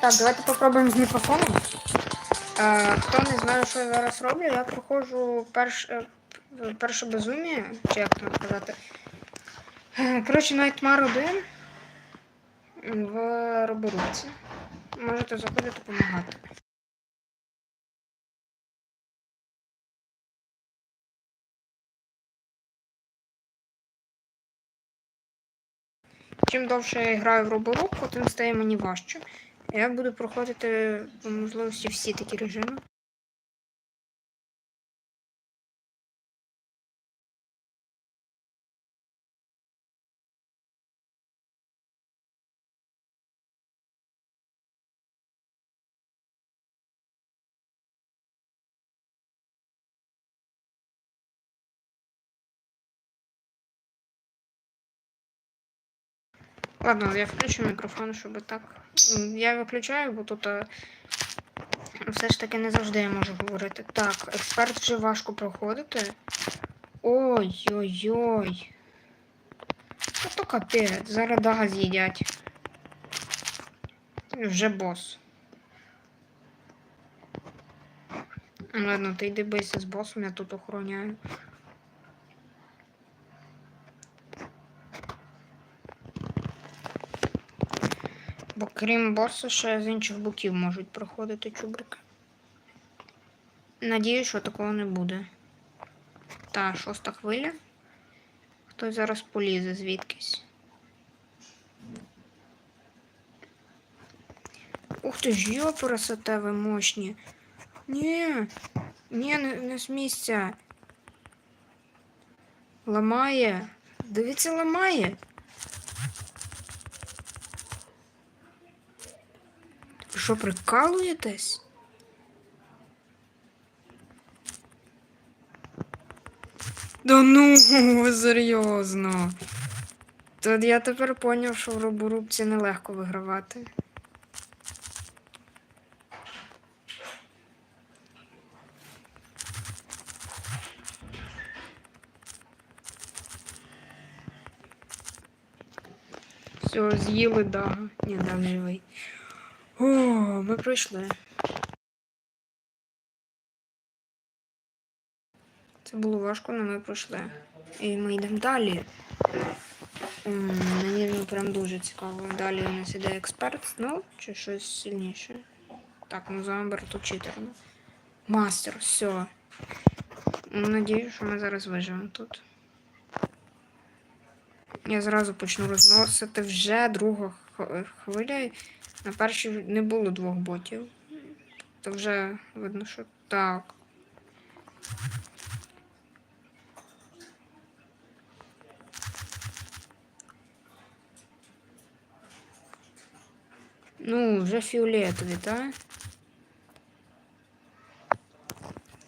Так, давайте попробуємо з мікрофоном. Е, хто не знає, що я зараз роблю, я проходжу перш, е, перше безумія, чи як там сказати. Е, Коротше, Nightmare 1 в роборубці. Можете заходити допомагати. Чим довше я граю в роборубку, тим стає мені важче. Я буду проходити по можливості всі такі режими. Ладно, я включу мікрофон, щоб так. Я виключаю, бо тут е, все ж таки не завжди я можу говорити. Так, експерт вже важко проходити. Ой-ой-ой. Та то капець, зараз дага з'їдять. Вже бос. Ладно, ти йди бийся з босом, я тут охороняю. Бо крім боса, ще з інших боків можуть проходити чубрики. Надію, що такого не буде. Та, шоста хвиля. Хтось зараз полізе звідкись. Ух ти ж, йопересете ви мощні. Ні, ні, не, не з місця. Ламає. Дивіться, ламає. Що, прикалуєтесь? Да ну, серйозно. Тут я тепер поняв, що в роборубці нелегко вигравати. Все, з'їли дага. Ні, даг живий. О, ми пройшли. Це було важко, але ми пройшли. І ми йдемо далі. Мені ну, прям дуже цікаво. Далі у нас іде експерт знов чи щось сильніше. Так, ну зомбер тут читерно. Мастер, все. Надію, що ми зараз виживемо тут. Я зразу почну розносити вже друга х- хвиля. На першій не було двох ботів. То вже видно, що так. Ну, вже фіолетові, так?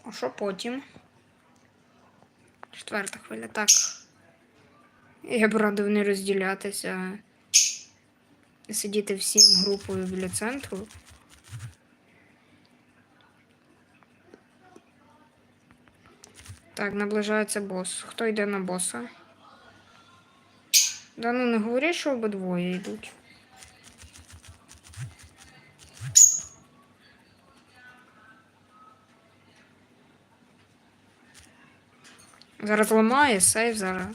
А що потім? Четверта хвиля, так. Я б радив не розділятися. Сидіти всім групою біля центру. Так, наближається бос. Хто йде на боса? Да ну не говори, що обидвоє йдуть. Зараз ламає сейф зараз.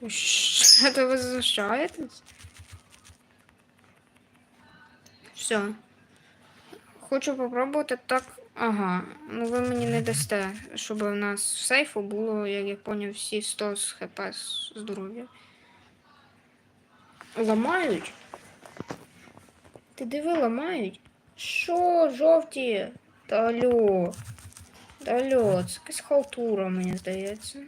То що ви знущаєтесь? Все. Хочу попробувати так. Ага, ну ви мені не дасте, щоб у нас в сейфу було, як я поняв, всі 100 з хп здоров'я. Ламають? Ти диви, ламають? Що, жовті? Та алло. Та алло, це якась халтура, мені здається.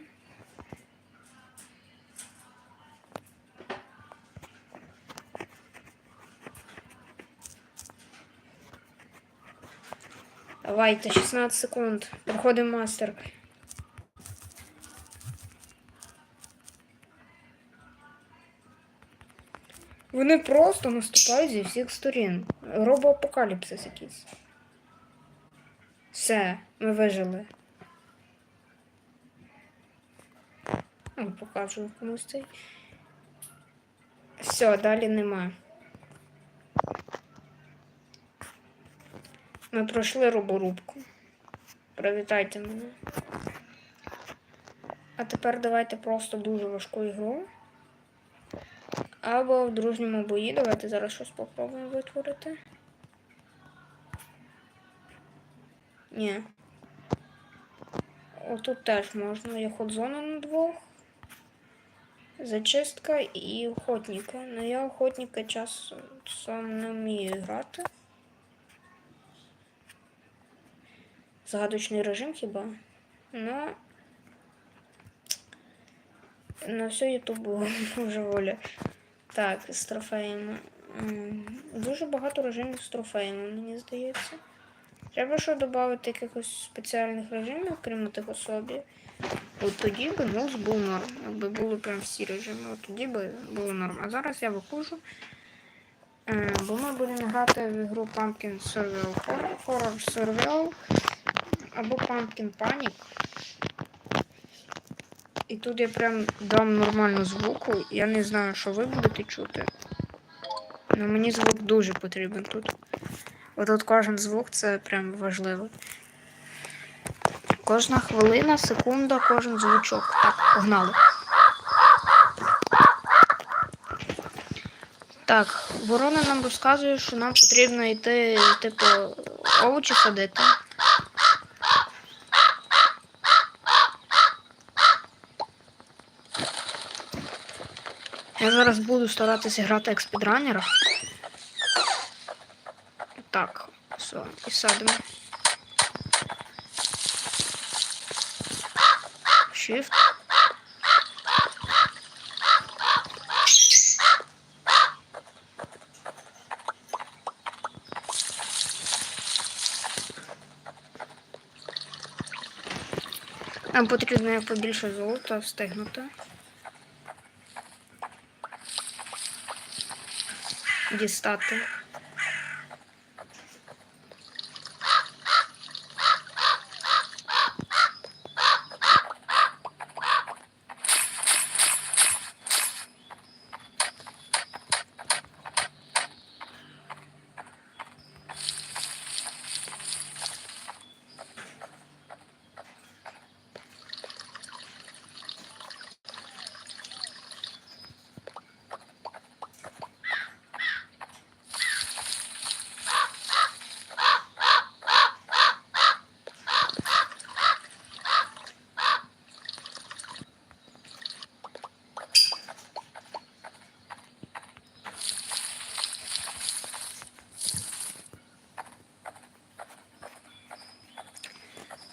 Давайте, 16 секунд. Проходимо мастер. Вони просто наступають зі всіх сторін. Робоапокаліпсис якийсь. Все, ми вижили. Покажу комусь цей. Все, далі нема. Ми пройшли роборубку. Привітайте мене. А тепер давайте просто дуже важку ігру. Або в дружньому бої. Давайте зараз щось попробуємо витворити. Ні. Отут теж можна. Є ход-зона на двох. Зачистка і охотника. Ну я охотника часом не вмію грати. Загадочний режим хіба? Ну. На все ютубу вже воля. Так, з трофеями. Дуже багато режимів з трофеями, мені здається. Треба що додати якихось спеціальних режимів, крім тих особі. От тоді би муз був норм. Якби були прям всі режими, от тоді би було норм. А зараз я виходжу. Е, Бо ми будемо грати в ігру Pumpkin Survival Horror Survival або Pumpkin Panic. І тут я прям дам нормальну звуку. Я не знаю, що ви будете чути. Але мені звук дуже потрібен тут. Отут кожен звук це прям важливо. Кожна хвилина, секунда, кожен звучок. Так, погнали. Так, ворона нам розказує, що нам потрібно йти, типу, овочі садити. Зараз буду старатися грати як спідранера. Так, все, і садимо. Shift. Нам потрібно побільше золота встигнути. Дістати.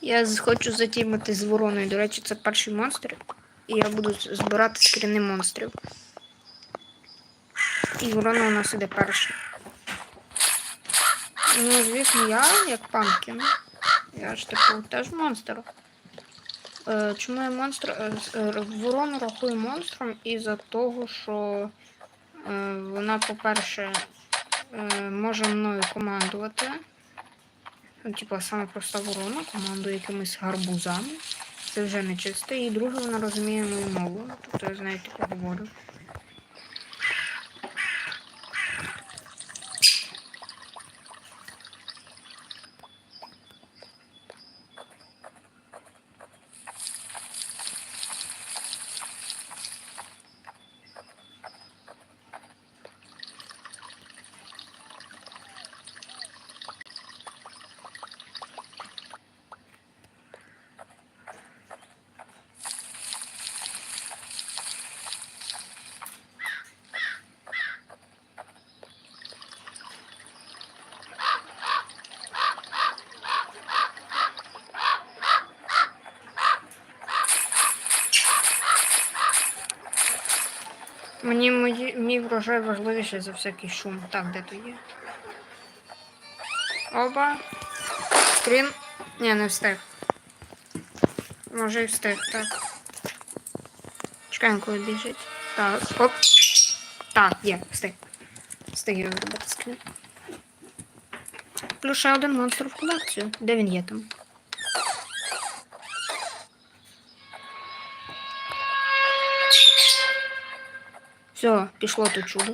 Я хочу затімити з вороною. До речі, це перший монстр. І я буду збирати скріни монстрів. І ворона у нас іде перша. Ну, звісно, я як панкін. Я ж типу теж монстр. Е, чому я монстр? Е, е, ворону рахую монстром із-за того, що е, вона, по-перше, може мною командувати. Ну, типа, саме проста ворона командує якимись гарбузами. Це вже не чисте. І друге, вона розуміє мою мову. Тобто я знаю, яку говорю. Мені мої, мій врожай важливіший за всякий шум. Так, де то є? Оба. Скрін. Ні, не встиг. Може і встиг, так. Чекаємо, коли біжить. Так, оп. Так, є, встиг. Встиг його зробити скрін. Плюс ще один монстр в колекцію. Де він є там? Все, пішло тут чудо.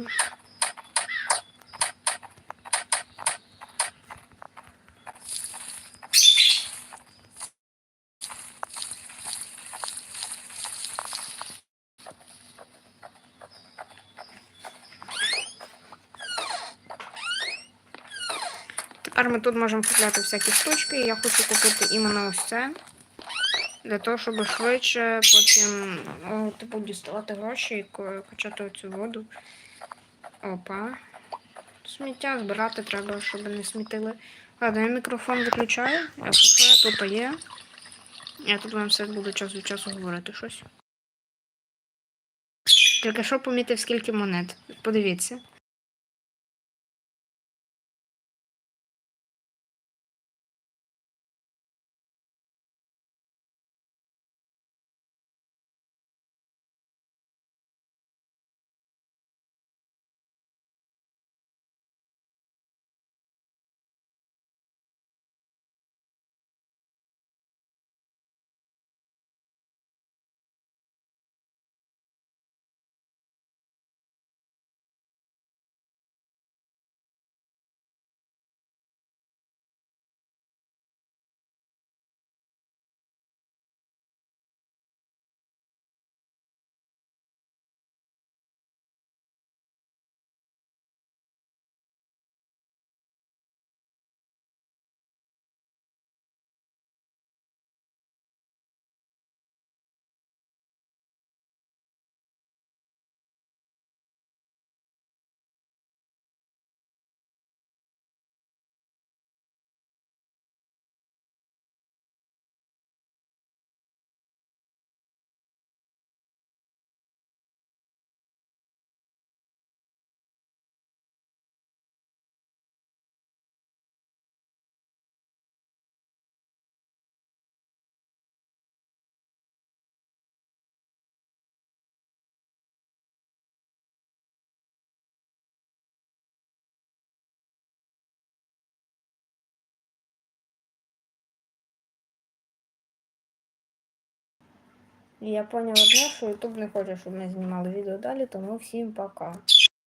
Тепер ми тут можемо купляти всякі штучки. Я хочу купити іменно ось це. Для того, щоб швидше потім о, типу, діставати гроші і качати оцю воду. Опа. Сміття збирати треба, щоб не смітили. Ладно, я мікрофон виключаю. Я купую, тут є. Я тут вам все буду час від часу говорити щось. Тільки що помітив, скільки монет. Подивіться. Я поняла одне, що YouTube не хоче, щоб ми знімали відео далі, тому всім пока.